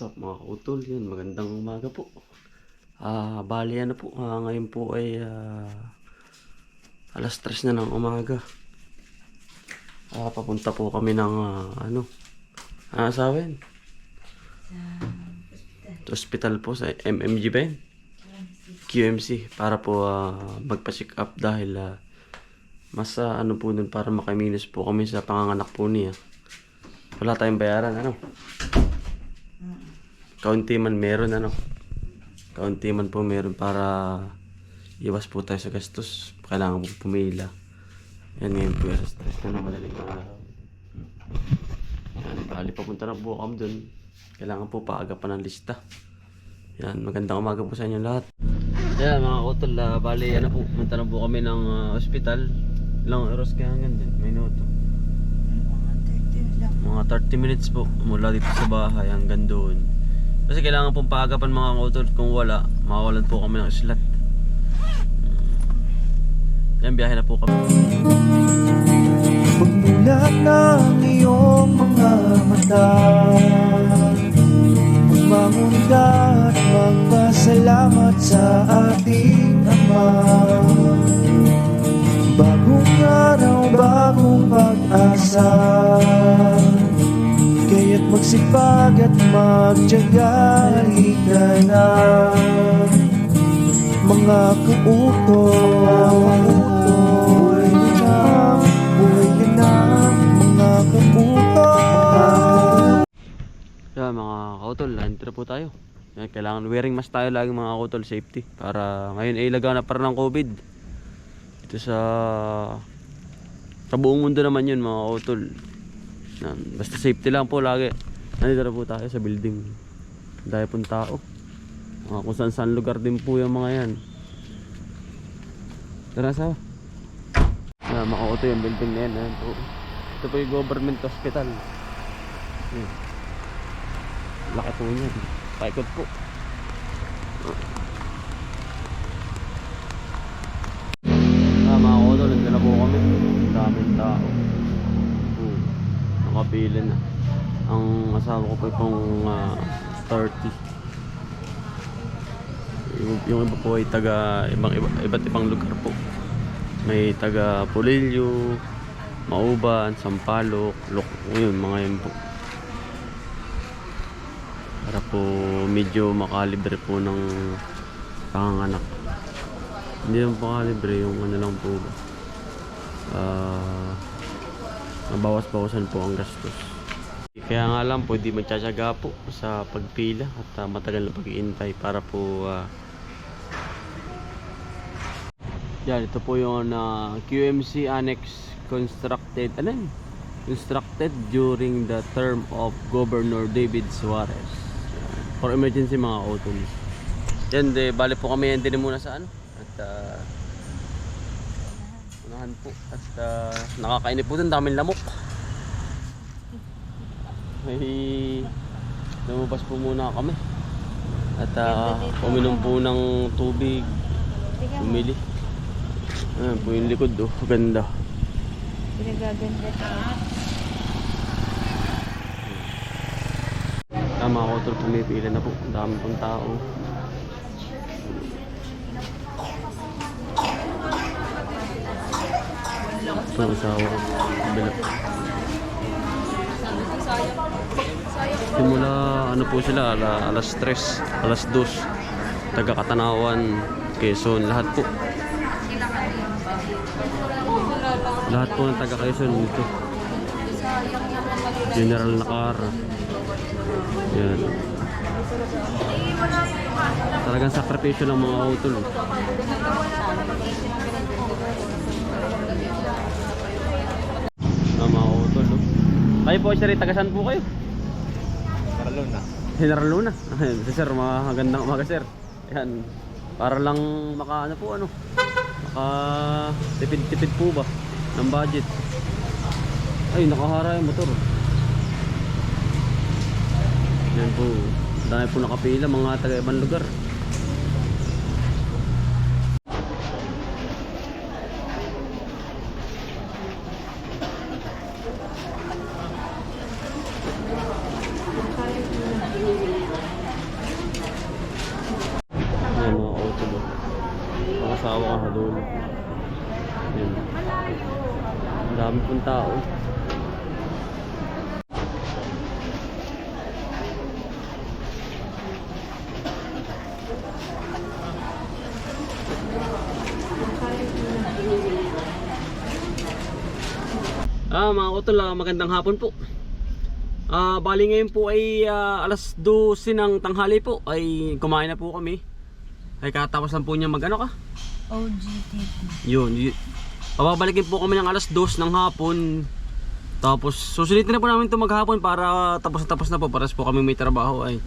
What's up mga kautol? Yun, magandang umaga po. Ah, bali ano po, ah, ngayon po ay ah, alas tres na ng umaga. Ah, papunta po kami ng ah, ano, ano sa akin? Hospital po sa MMG ba yun? QMC para po ah, magpa-check up dahil ah, mas ah, ano po dun para makaminos po kami sa panganganak po niya. Wala tayong bayaran ano. Kaunti man meron ano. Kaunti man po meron para iwas po tayo sa gastos. Kailangan po pumila. Yan ngayon po sa stress na ng madaling araw. Yan, bali papunta na po kami dun. Kailangan po paaga pa ng lista. Yan, magandang umaga po sa inyo lahat. Yan mga kutol, ah, bali ano po, punta na po kami ng ah, ospital. Ilang oras kaya hanggang may minuto. Mga 30 minutes po mula dito sa bahay hanggang doon. Kasi kailangan pong paagapan mga kautol. Kung wala, mawawalan po kami ng slot. Yan, biyahe na po kami. Pagmulat ng iyong mga mata Magbangon ka at magpasalamat sa ating Ama Bagong araw, bagong pag-asa magsipag at magtyaga Halika na Mga kautoy Buhay na, buhay ka na Mga kautoy Yan mga kautol, nandito na po tayo. Kailangan wearing mask tayo lagi mga kautol, safety. Para ngayon ay laganap pa rin ng COVID. Dito sa... Sa buong mundo naman yun mga kautol. Basta safety lang po lagi. Nandito na po tayo sa building. Dahil pong tao. Mga kung saan saan lugar din po yung mga yan. Tara sa Yan, mga kautol yung building na yan. Yan po. Ito po yung government hospital. Yan. Laki po niya. Paikot po. Ah, mga kodol, nandun na po kami. Ang daming tao. Hmm. Nakapila na. Ang asawa ko po itong ah, 30. Yung, yung iba po ay taga ibang iba, iba't ibang lugar po. May taga Pulilyo, Mauban, Sampaloc, Lok, yun, mga yun po para po medyo makalibre po ng panganganak. Hindi lang po yung ano lang po. Ah, nabawas-bawasan po ang gastos. Kaya nga lang po, hindi magtsatsaga po sa pagpila at ah, matagal na pag-iintay para po ah, yan, ito po yung ah, QMC Annex constructed, ano yun? Constructed during the term of Governor David Suarez. For emergency mga autumn. Yan, de, bali po kami yan din muna sa ano. At uh, unahan po. At uh, nakakainip po dun, daming lamok. May lumabas po muna kami. At uh, uminom po ng tubig. Bumili. Ayan po yung likod oh. Ganda. Pinagaganda. Tama ako tol, pumipila na po. Ang dami pong tao. Ito ang asawa ko. Simula ano po sila, ala, alas 3, alas 2. Taga Katanawan, Quezon, lahat po. Lahat po ng taga Quezon dito. General Nakara. Yan. Talagang sakripisyo ng mga utol. eh. Ng mga utol. Oh. Kayo po, sir, tagasan po kayo? General Luna. Ayun, si sir, mga magandang umaga, sir. Yan. Para lang maka ano po ano. Maka tipid-tipid po ba ng budget. Ay, nakahara yung motor. Yan po. Dahil po nakapila mga taga ibang lugar. Asawa ko sa dulo. Ang dami pong tao. Ah, mga kutol, ah, magandang hapon po. Ah, bali ngayon po ay ah, alas 12 ng tanghali po ay kumain na po kami. Ay katapos lang po niya mag ano ka? OGTT. Yun. y- Pababalikin po kami ng alas 2 ng hapon. Tapos susulitin na po namin ito maghapon para tapos na tapos na po. Paras po kami may trabaho ay.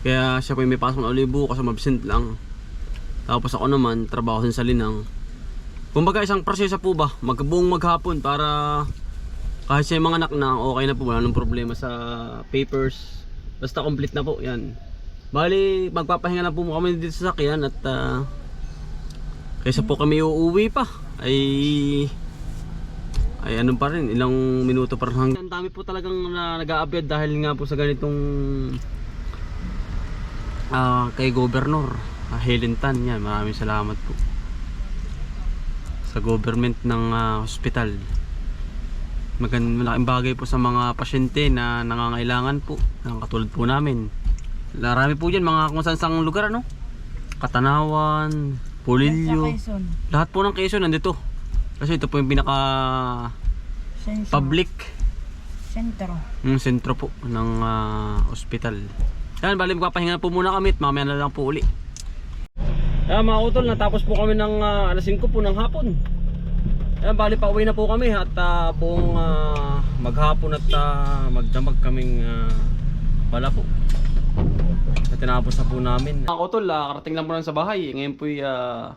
Kaya siya po yung may pasok na uli bukas mabsent lang. Tapos ako naman trabaho din sa Linang. Kumbaga isang proseso po ba? Magbuong maghapon para kahit sa mga anak na okay na po wala nang problema sa papers. Basta complete na po yan. Bali magpapahinga na po kami dito sa sakyan at ah, Kaysa po kami uuwi pa. Ay ay ano pa rin ilang minuto pa rin ang dami po talagang na, nag-aabyad dahil nga po sa ganitong ah kay Governor uh, Helen Tan. Yan maraming salamat po. Sa government ng ah, hospital. Magand malaking bagay po sa mga pasyente na nangangailangan po ng katulad po namin. Marami po dyan mga kung saan saang lugar ano? Katanawan Pulilyo lahat po ng Quezon nandito. Kasi ito po yung pinaka Sensor. public Sentro. yung sentro po ng ah, ospital. Yan, bali magpapahinga na po muna kami at mamaya na lang po uli. Yan mga utol, natapos po kami ng ah, alas 5 po ng hapon. Yan, bali pa uwi na po kami at ah, buong ah, maghapon at ah, magdamag kaming uh, bala po. At tinapos na po namin. Mga utol, ah, karating lang po lang sa bahay. Ngayon po ay ah,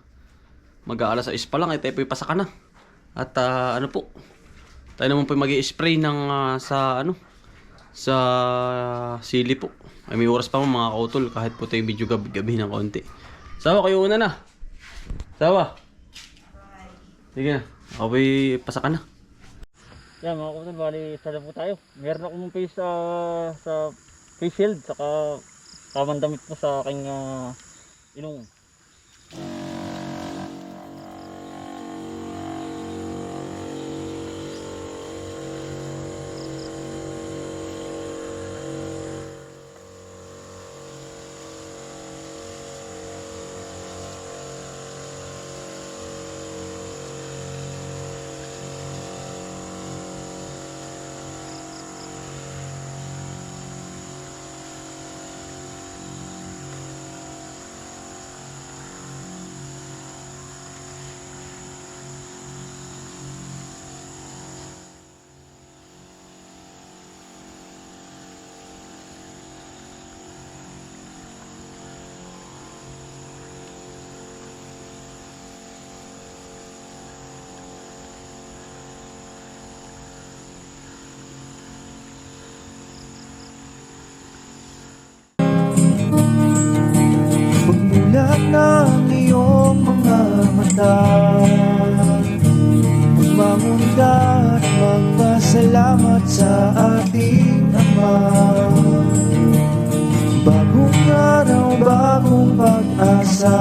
mag-aalas 6 pa lang, eh, tayo po pasaka na. At ah, ano po, tayo naman po mag spray ng ah, sa ano, sa sili po. Ay may oras pa mo mga kautol kahit po tayo medyo gabi-gabi ng konti. Sawa kayo una na. Sawa. Sige na. Ako po'y pasaka na. Yan mga kautol, bali sada po tayo. Meron akong face sa sa face shield saka tamang damit po sa aking uh, inong. Mata Magmamunda at magpasalamat sa ating Ama. Bagong araw, bagong pag-asa.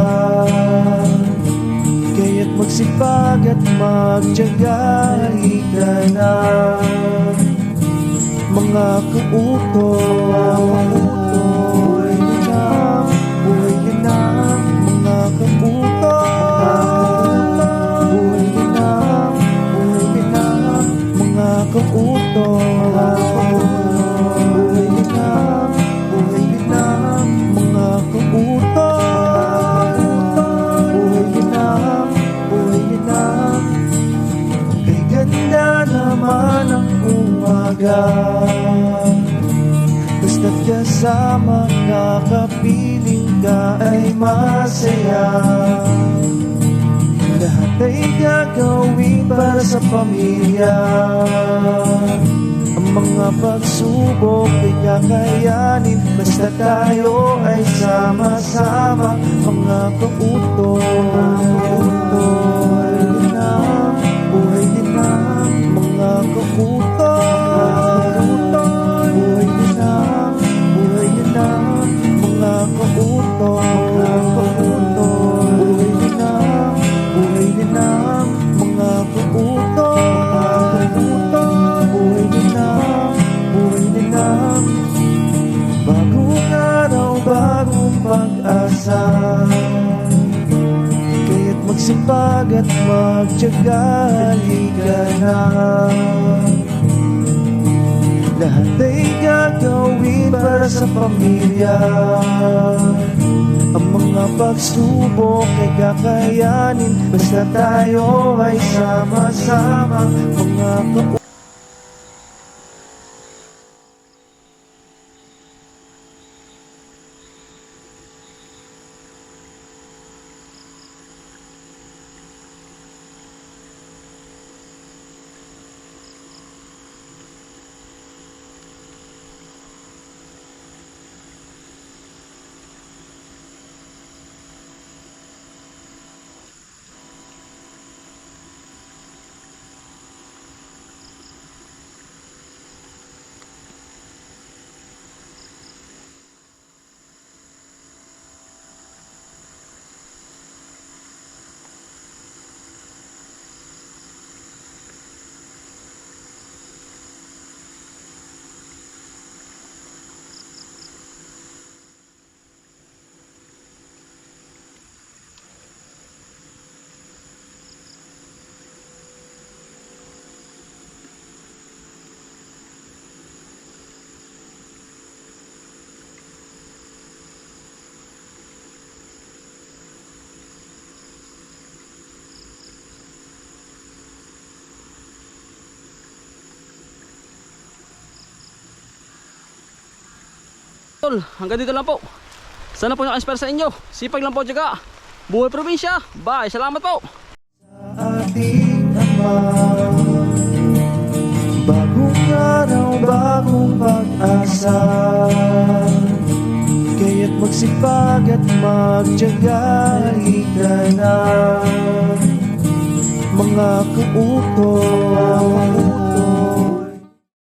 Kaya't magsipag at magtyaga Halika na. Mga kautos masaya. Lahat ay gagawin para sa pamilya. Ang mga pagsubok ay kakayanin Basta tayo ay sama-sama Mga kautos gagawin para sa pamilya. Ang mga pagsubok ay kakayanin Basta tayo ay sama-sama. Mga Tol, hanggang dito lang po. Sana po naka-inspire sa inyo. Sipag lang po tiyaga. Buhay probinsya. Bye. Salamat po. ating Ama Bagong araw, bagong pag-asa Kaya't magsipag at magtyaga Halika na Mga kauto